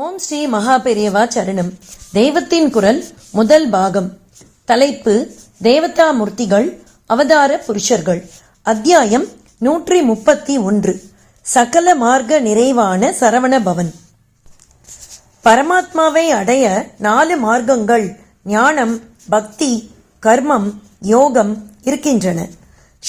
ஓம் ஸ்ரீ மகாபெரியவா சரணம். தெய்வத்தின் குரல் முதல் பாகம். தலைப்பு தேவதா மூர்த்திகள் அவதார புருஷர்கள். அத்தியாயம் நூற்றி முப்பத்தி ஒன்று. சகல மார்க்க நிறைவான சரவண பவன். பரமாத்மாவை அடைய நாலு மார்க்கங்கள் ஞானம் பக்தி கர்மம் யோகம் இருக்கின்றன.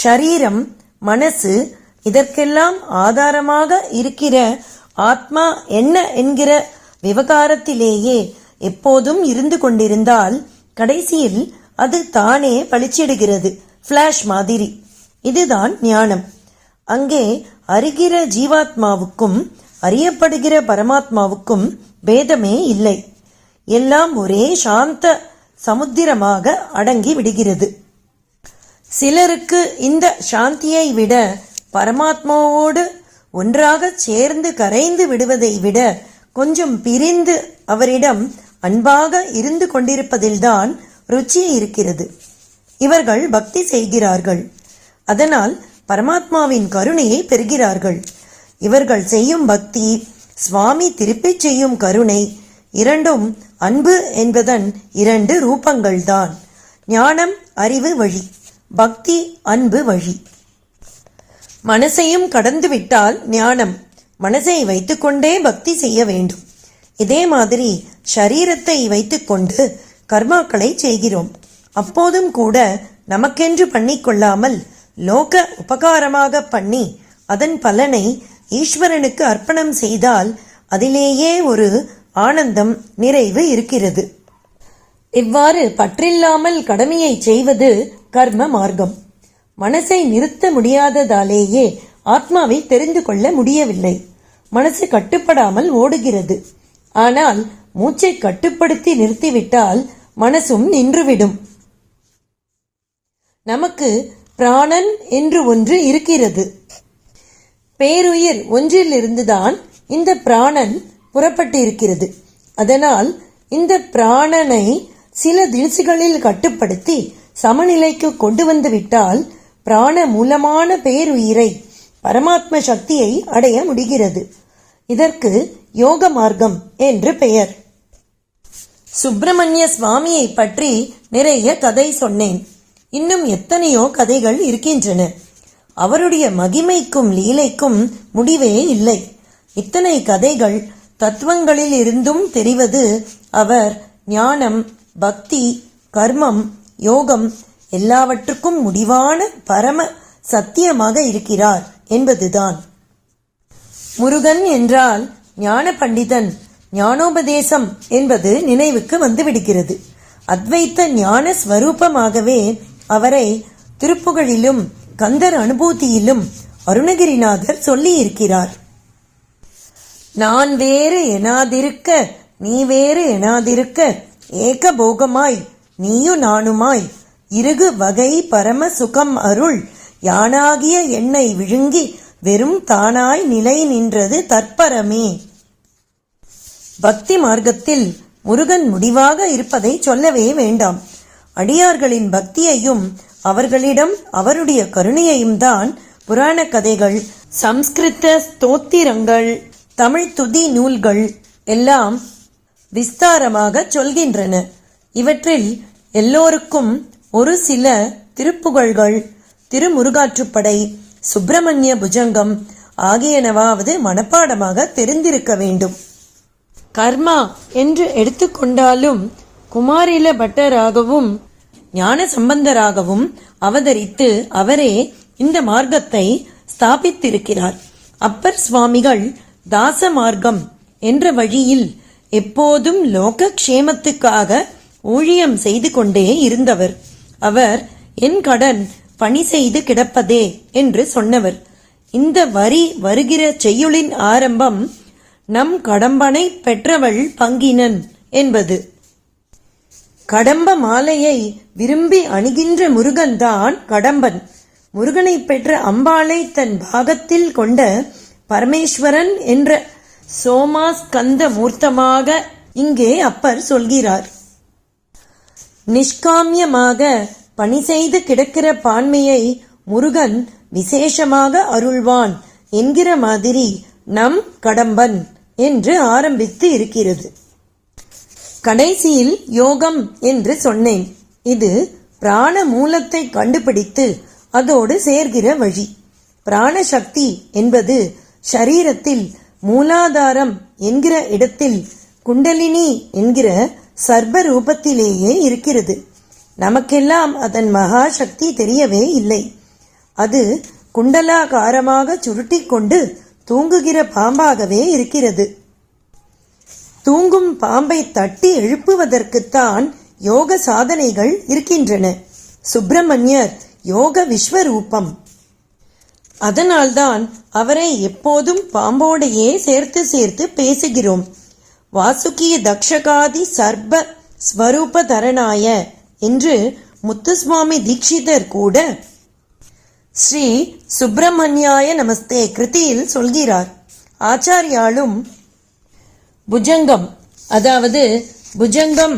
ஷரீரம் மனசு இதற்கெல்லாம் ஆதாரமாக இருக்கிற ஆத்மா என்ன என்கிற விவகாரத்திலேயே எப்போதும் இருந்து கொண்டிருந்தால் கடைசியில் அது தானே பளிச்சிடுகிறது ஃப்ளாஷ் மாதிரி. இதுதான் ஞானம். அங்கே அறிகிற ஜீவாத்மாவுக்கும் அறியப்படுகிற பரமாத்மாவுக்கும் பேதமே இல்லை. எல்லாம் ஒரே சாந்த சமுத்திரமாக அடங்கி விடுகிறது. சிலருக்கு இந்த சாந்தியை விட பரமாத்மாவோடு ஒன்றாக சேர்ந்து கரைந்து விடுவதை விட கொஞ்சம் பிரிந்து அவரிடம் அன்பாக இருந்து கொண்டிருப்பதில்தான் ருச்சி இருக்கிறது. இவர்கள் பக்தி செய்கிறார்கள். அதனால் பரமாத்மாவின் கருணையை பெறுகிறார்கள். இவர்கள் செய்யும் பக்தி சுவாமி திருப்பிச் செய்யும் கருணை இரண்டும் அன்பு என்பதன் இரண்டு ரூபங்கள்தான். ஞானம் அறிவு வழி பக்தி அன்பு வழி. மனசையும் கடந்து விட்டால் ஞானம். மனசை வைத்துக்கொண்டே பக்தி செய்ய வேண்டும். இதே மாதிரி சரீரத்தை வைத்துக்கொண்டு கர்மாக்களை செய்கிறோம். அப்போதும் கூட நமக்கென்று பண்ணிக்கொள்ளாமல் லோக உபகாரமாக பண்ணி அதன் பலனை ஈஸ்வரனுக்கு அர்ப்பணம் செய்தால் அதிலேயே ஒரு ஆனந்தம் நிறைவு இருக்கிறது. இவ்வாறு பற்றில்லாமல் கடமையை செய்வது கர்ம மார்க்கம். மனசை நிறுத்த முடியாததாலேயே ஆத்மாவை தெரிந்து கொள்ள முடியவில்லை. மனசு கட்டுப்படாமல் ஓடுகிறது. ஆனால் மூச்சை கட்டுப்படுத்தி நிறுத்திவிட்டால் மனசும் நின்றுவிடும். நமக்கு பிராணன் என்று ஒன்று இருக்கிறது. பேருயிர் ஒன்றிலிருந்துதான் இந்த பிராணன் புறப்பட்டிருக்கிறது. அதனால் இந்த பிராணனை சில தினசுகளில் கட்டுப்படுத்தி சமநிலைக்கு கொண்டு வந்துவிட்டால் பிராண மூலமான பேருயிரை பரமாத்ம சக்தியை அடைய முடிகிறது. இதற்கு யோக மார்க்கம் என்று பெயர். சுப்பிரமணிய சுவாமியை பற்றி நிறைய கதை சொன்னேன். இன்னும் எத்தனையோ கதைகள் இருக்கின்றன. அவருடைய மகிமைக்கும் லீலைக்கும் முடிவே இல்லை. இத்தனை கதைகள் தத்துவங்களில் இருந்தும் தெரிவது அவர் ஞானம் பக்தி கர்மம் யோகம் எல்லாவற்றுக்கும் முடிவான பரம சத்தியமாக இருக்கிறார் என்பதுதான். முருகன் என்றால் ஞான பண்டிதன் ஞானோபதேசம் என்பது நினைவுக்கு வந்துவிடுகிறது. அத்வைத்த ஞான ஸ்வரூபமாகவே அவரை திருப்புகழிலும் கந்தர் அனுபூதியிலும் அருணகிரிநாதர் சொல்லியிருக்கிறார். நான் வேறு எனாதிருக்க நீ வேறு எனாதிருக்க ஏகபோகமாய் நீயு நானுமாய் இருகு வகை பரம சுகம் அருள். யானாகிய எண்ணெய் விழுங்கி வெறும் தானாய் நிலை நின்றது தற்பரமே. பக்தி மார்க்கத்தில் முருகன் முடிவாக இருப்பதை சொல்லவே வேண்டாம். அடியார்களின் பக்தியையும் அவர்களிடம் அவருடைய கருணையையும் தான் புராண கதைகள் சம்ஸ்கிருத ஸ்தோத்திரங்கள் தமிழ் துதி நூல்கள் எல்லாம் விஸ்தாரமாக சொல்கின்றன. இவற்றில் எல்லோருக்கும் ஒரு சில திருப்புகழ்கள் திருமுருகாற்றுப்படை சுப்பிரமணிய புஜங்கம் ஆகியனவாவது மனப்பாடமாக தெரிந்திருக்க வேண்டும். கர்மா என்று எடுத்துக்கொண்டாலும் குமாரில பட்டராகவும் ஞான சம்பந்தராகவும் அவதரித்து அவரே இந்த மார்க்கத்தை ஸ்தாபித்திருக்கிறார். அப்பர் சுவாமிகள் தாச மார்க்கம் என்ற வழியில் எப்போதும் லோக க்ஷேமத்துக்காக ஊழியம் செய்து கொண்டே இருந்தவர். அவர் என் கடன் பணி செய்து கிடப்பதே என்று சொன்னவர். இந்த வரி வருகிற செய்யுளின் ஆரம்பம் நம் கடம்பனை பெற்றவள் பங்கினன் என்பது. கடம்ப மாலையை விரும்பி அணுகின்ற முருகன்தான் கடம்பன். முருகனை பெற்ற அம்பாளை தன் பாகத்தில் கொண்ட பரமேஸ்வரன் என்ற சோமாஸ்கந்த மூர்த்தமாக இங்கே அப்பர் சொல்கிறார். நிஷ்காமியமாக பணி செய்து கிடக்கிற பான்மையை முருகன் விசேஷமாக அருள்வான் என்கிற மாதிரி நம் கடம்பன் என்று ஆரம்பித்து இருக்கிறது. கடைசியில் யோகம் என்று சொன்னேன். இது பிராண மூலத்தை கண்டுபிடித்து அதோடு சேர்கிற வழி. பிராண சக்தி என்பது ஷரீரத்தில் மூலாதாரம் என்கிற இடத்தில் குண்டலினி என்கிற சர்ப ரூபத்திலேயே இருக்கிறது. நமக்கெல்லாம் அதன் மகா சக்தி தெரியவே இல்லை. அது குண்டலாகாரமாக சுருட்டி கொண்டு தூங்குகிற பாம்பாகவே இருக்கிறது. தூங்கும் பாம்பை தட்டி எழுப்புவதற்குத்தான் யோக சாதனைகள் இருக்கின்றன. சுப்பிரமணியர் யோக விஸ்வரூபம். அதனால்தான் அவரை எப்போதும் பாம்போடையே சேர்த்து சேர்த்து பேசுகிறோம். வாசுகிய தக்ஷகாதி சர்ப ஸ்வரூபதரனாய என்று முத்துசுவாமி தீட்சிதர் கூட ஸ்ரீ சுப்பிரமணியாய நமஸ்தே கிருதியில் சொல்கிறார். ஆச்சாரியாலும் புஜங்கம் அதாவது புஜங்கம்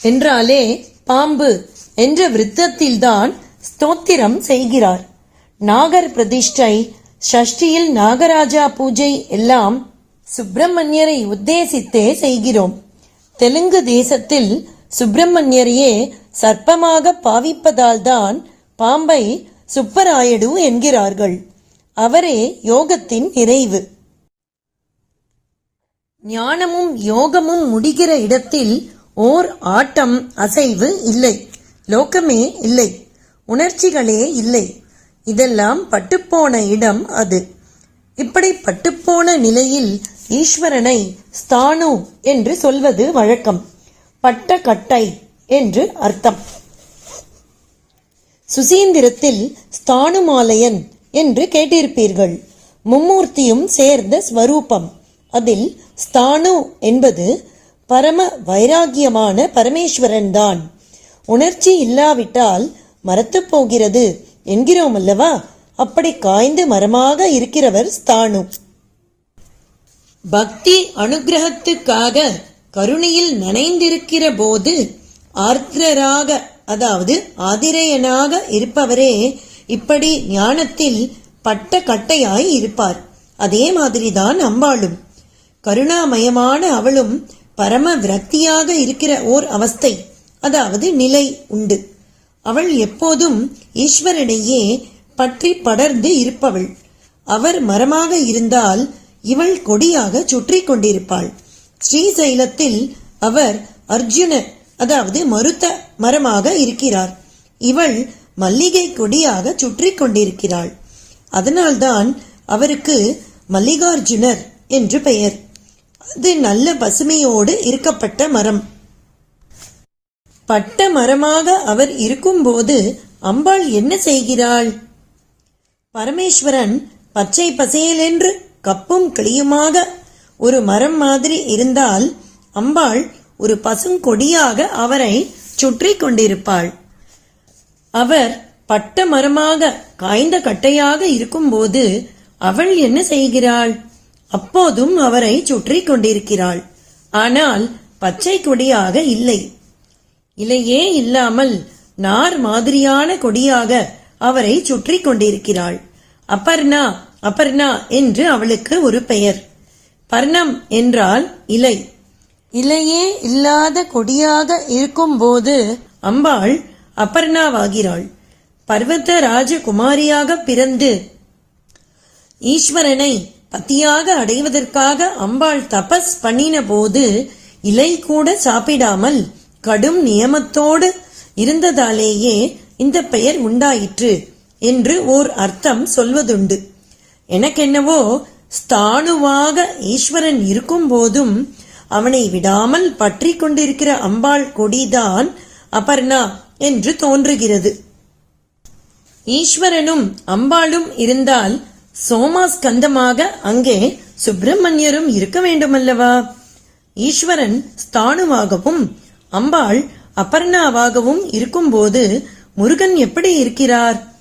என்றாலே பாம்பு என்ற விருத்தத்தில்தான் ஸ்தோத்திரம் செய்கிறார். நாகர் பிரதிஷ்டை ஷஷ்டியில் நாகராஜா பூஜை எல்லாம் சுப்பிரமணியரை உத்தேசித்தே செய்கிறோம். தெலுங்கு தேசத்தில் சுப்பிரமணியரையே சர்ப்பமாக பாவிப்பதால்தான் பாம்பை சுப்பராயடு என்கிறார்கள். அவரே யோகத்தின் நிறைவு. ஞானமும் யோகமும் முடிகிற இடத்தில் ஓர் ஆட்டம் அசைவு இல்லை. லோகமே இல்லை. உணர்ச்சிகளே இல்லை. இதெல்லாம் பட்டுப்போன இடம் அது. இப்படி பட்டுப்போன நிலையில் ஈஸ்வரனை ஸ்தானு என்று சொல்வது வழக்கம். பட்ட கட்டை என்று அர்த்தம். சுசீந்திரத்தில் ஸ்தானுமாலயன் என்று கேட்டிருப்பீர்கள். மும்மூர்த்தியும் சேர்ந்த ஸ்வரூபம். அதில் ஸ்தானு என்பது பரம வைராகியமான பரமேஸ்வரன் தான் உணர்ச்சி இல்லாவிட்டால் மரத்துப் போகிறது. என்கிறோம் அல்லவா அப்படி காய்ந்து மரமாக இருக்கிறவர் ஸ்தானு. பக்தி அனுகிரகத்துக்காக கருணையில் நனைந்திருக்கிற போது ஆர்திரராக அதாவது ஆதிரையனாக இருப்பவரே இப்படி ஞானத்தில் பட்ட கட்டையாய் இருப்பார். அதே மாதிரிதான் அம்பாளும். கருணாமயமான அவளும் பரம விரக்தியாக இருக்கிற ஓர் அவஸ்தை அதாவது நிலை உண்டு. அவள் எப்போதும் ஈஸ்வரனையே பற்றி படர்ந்து இருப்பவள். அவர் மரமாக இருந்தால் இவள் கொடியாக சுற்றி கொண்டிருப்பாள். ஸ்ரீசைலத்தில் அவர் அர்ஜுன அதாவது மருத்த மரமாக இருக்கிறார். இவள் மல்லிகை கொடியாக சுற்றி கொண்டிருக்கிறாள். அதனால்தான் அவருக்கு மல்லிகார்ஜுனர் என்று பெயர். அது நல்ல பசுமையோடு இருக்கப்பட்ட மரம். பட்ட மரமாக அவர் இருக்கும்போது அம்பாள் என்ன செய்கிறாள்? பரமேஸ்வரன் பச்சை பசேலென்று கப்பும் கிளியுமாக ஒரு மரம் மாதிரி இருந்தால் அம்பாள் ஒரு பசுங்கொடியாக அவரை சுற்றி கொண்டிருப்பாள். அவர் பட்ட மரமாக காய்ந்த கட்டையாக இருக்கும்போது அவள் என்ன செய்கிறாள்? அப்போதும் அவரை சுற்றி கொண்டிருக்கிறாள். ஆனால் பச்சை கொடியாக இல்லை. இலையே இல்லாமல் நார் மாதிரியான கொடியாக அவரை சுற்றி கொண்டிருக்கிறாள். அப்பர்ணா அபர்ணா என்று அவளுக்கு ஒரு பெயர். பர்ணம் என்றால் இலை. இலையே இல்லாத கொடியாக இருக்கும்போது அம்பாள் அபர்ணாவாகிறாள். பர்வத ராஜகுமாரியாக பிறந்து ஈஸ்வரனை பத்தியாக அடைவதற்காக அம்பாள் தபஸ் பண்ணின போது இலை கூட சாப்பிடாமல் கடும் நியமத்தோடு இருந்ததாலேயே இந்த பெயர் உண்டாயிற்று என்று ஓர் அர்த்தம் சொல்வதுண்டு. எனக்கென்னவோ ஸ்தானுவாக ஈஸ்வரன் இருக்கும் போதும் அவனை விடாமல் பற்றி கொண்டிருக்கிற அம்பாள் கொடிதான் அபர்ணா என்று தோன்றுகிறது. ஈஸ்வரனும் அம்பாளும் இருந்தால் சோமாஸ்கந்தமாக அங்கே சுப்பிரமணியரும் இருக்க வேண்டுமல்லவா? ஈஸ்வரன் ஸ்தானுவாகவும் அம்பாள் அபர்ணாவாகவும் இருக்கும்போது முருகன் எப்படி இருக்கிறார்?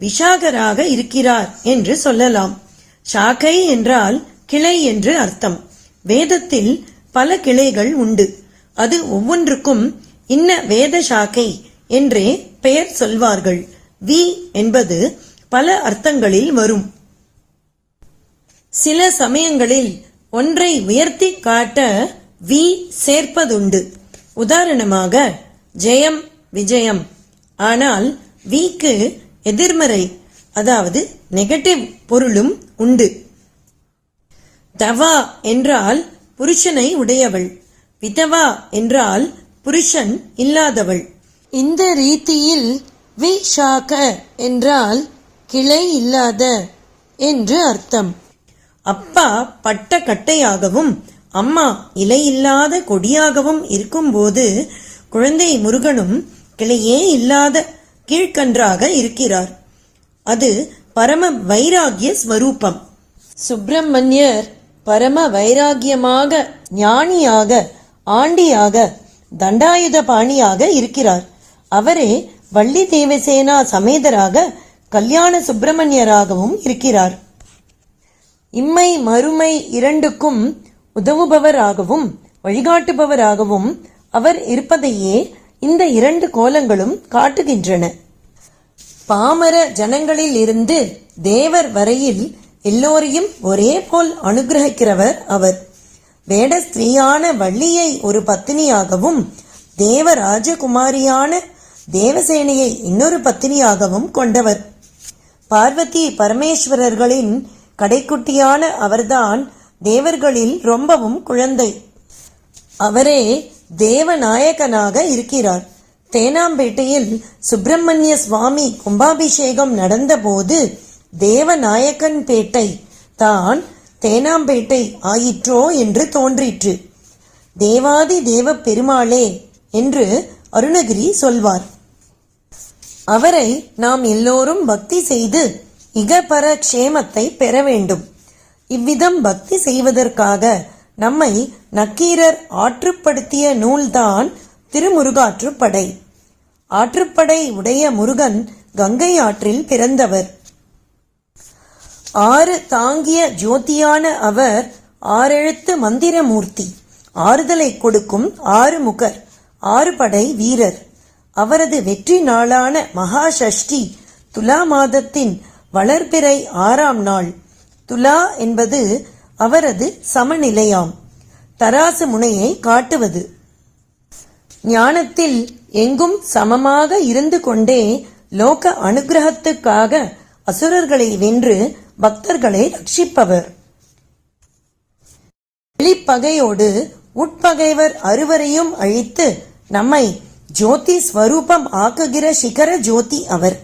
விஷாகராக இருக்கிறார் என்று சொல்லலாம். சாக்கை என்றால் கிளை என்று அர்த்தம். வேதத்தில் பல கிளைகள் உண்டு. அது ஒவ்வொன்றுக்கும் இன்ன வேத சாக்கை என்றே பெயர் சொல்வார்கள். வி என்பது பல அர்த்தங்களில் வரும். சில சமயங்களில் ஒன்றை உயர்த்தி காட்ட வி சேர்ப்பதுண்டு. உதாரணமாக ஜெயம் விஜயம். ஆனால் விக்கு எதிர்மறை அதாவது நெகட்டிவ் பொருளும் உண்டு. தவா என்றால் புருஷனை உடையவள். விதவா என்றால் புருஷன் இல்லாதவள். இந்த ரீதியில் விஷாக என்றால் கிளை இல்லாத என்று அர்த்தம். அப்பா பட்ட கட்டையாகவும் அம்மா இலையில்லாத கொடியாகவும் இருக்கும்போது குழந்தை முருகனும் கிளையே இல்லாத கீழ்கன்றாக இருக்கிறார். அது பரம வைராகிய ஸ்வரூபம். சுப்பிரமணியர் பரம வைராகியமாக ஞானியாக ஆண்டியாக தண்டாயுத பாணியாக இருக்கிறார். அவரே வள்ளி தேவசேனா சமேதராக கல்யாண சுப்பிரமணியராகவும் இருக்கிறார். இம்மை மறுமை இரண்டுக்கும் உதவுபவராகவும் வழிகாட்டுபவராகவும் அவர் இருப்பதையே இந்த இரண்டு கோலங்களும் காட்டுகின்றன. பாமர ஜனங்களில் இருந்து தேவர் வரையில் எல்லோரையும் ஒரே போல் அனுகிரகிக்கிறவர் அவர். வேட ஸ்திரீயான வள்ளியை ஒரு பத்தினியாகவும் தேவ ராஜகுமாரியான தேவசேனையை இன்னொரு பத்தினியாகவும் கொண்டவர். பார்வதி பரமேஸ்வரர்களின் கடைக்குட்டியான அவர்தான் தேவர்களில் ரொம்பவும் குழந்தை. அவரே தேவநாயகனாக இருக்கிறார். தேனாம்பேட்டையில் சுப்பிரமணிய சுவாமி கும்பாபிஷேகம் நடந்தபோது தேவநாயக்கன் பேட்டை தான் தேனாம்பேட்டை ஆயிற்றோ என்று தோன்றிற்று. தேவாதி தேவ பெருமாளே என்று அருணகிரி சொல்வார். அவரை நாம் எல்லோரும் பக்தி செய்து இகபர க்ஷேமத்தை பெற வேண்டும். இவ்விதம் பக்தி செய்வதற்காக நம்மை நக்கீரர் ஆற்றுப்படுத்திய நூல்தான் திருமுருகாற்றுப்படை ஆற்றுப்படை உடைய முருகன் கங்கை ஆற்றில் பிறந்தவர். ஆறு தாங்கிய ஜோதியான அவர் ஆறெழுத்து மந்திரமூர்த்தி. ஆறுதலை கொடுக்கும் ஆறு முகர் ஆறு படை வீரர். அவரது வெற்றி நாளான மகா சஷ்டி துலா மாதத்தின் வளர்பிறை ஆறாம் நாள். துலா என்பது அவரது சமநிலையாம். தராசு முனையை காட்டுவது. ஞானத்தில் எங்கும் சமமாக இருந்து கொண்டே லோக அனுகிரகத்துக்காக அசுரர்களை வென்று பக்தர்களை ரட்சிப்பவர். வெளிப்பகையோடு உட்பகைவர் அறுவரையும் அழித்து நம்மை ஜோதி ஸ்வரூபம் ஆக்குகிற சிகர ஜோதி அவர்.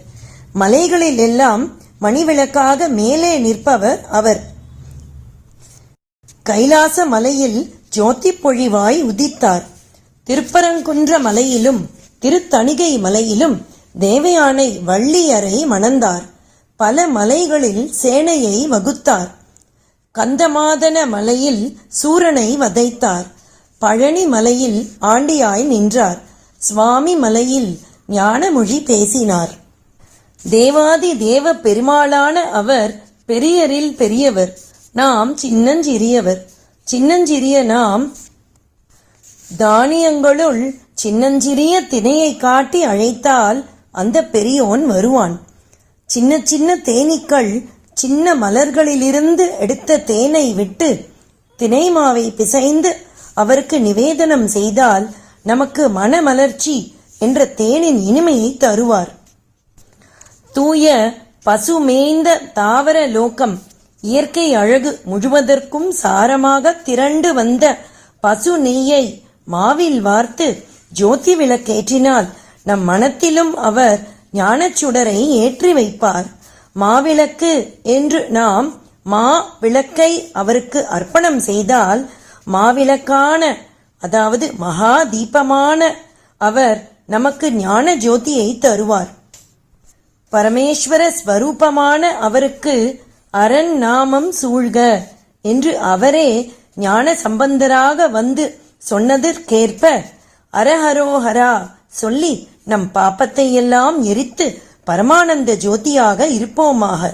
மலைகளில் எல்லாம் மணிவிளக்காக மேலே நிற்பவர் அவர். கைலாச மலையில் ஜோதி பொழிவாய் உதித்தார். திருப்பரங்குன்ற மலையிலும் திருத்தணிகை மலையிலும் தேவயானை வள்ளியரை மணந்தார். பல மலைகளில் சேனையை வகுத்தார். கந்தமாதன மலையில் சூரனை வதைத்தார். பழனி மலையில் ஆண்டியாய் நின்றார். சுவாமி மலையில் ஞானமொழி பேசினார். தேவாதி தேவ பெருமாளான அவர் பெரியரில் பெரியவர். நாம் சின்னஞ்சிறியவர். சின்னஞ்சிறிய நாம் தானியங்களுள் சின்னஞ்சிறிய திணையை காட்டி அழைத்தால் அந்த பெரியோன் வருவான். சின்ன சின்ன தேனீக்கள் சின்ன மலர்களிலிருந்து எடுத்த தேனை விட்டு தினை மாவை பிசைந்து அவருக்கு நிவேதனம் செய்தால் நமக்கு மனமலர்ச்சி என்ற தேனின் இனிமையை தருவார். தூய பசுமேய்ந்த தாவர லோகம் இயற்கை அழகு முழுவதற்கும் சாரமாக திரண்டு வந்த பசு நெய்யை மாவில் வார்த்து ஜோதி விளக்கேற்றினால் நம் மனத்திலும் அவர் ஞானச்சுடரை ஏற்றி வைப்பார். மாவிளக்கு என்று நாம் மா விளக்கை அவருக்கு அர்ப்பணம் செய்தால் மாவிளக்கான அதாவது மகா தீபமான அவர் நமக்கு ஞான ஜோதியை தருவார். பரமேஸ்வர ஸ்வரூபமான அவருக்கு அரண் நாமம் சூழ்க என்று அவரே ஞான சம்பந்தராக வந்து சொன்னதற்கேற்ப அரஹரோஹரா சொல்லி நம் பாப்பத்தை எல்லாம் எரித்து பரமானந்த ஜோதியாக இருப்போமாக.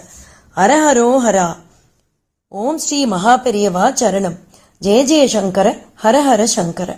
அரஹரோஹரா. ஓம் ஸ்ரீ மகாபெரியவா சரணம். ஜெய ஜெயசங்கர ஹரஹர சங்கர.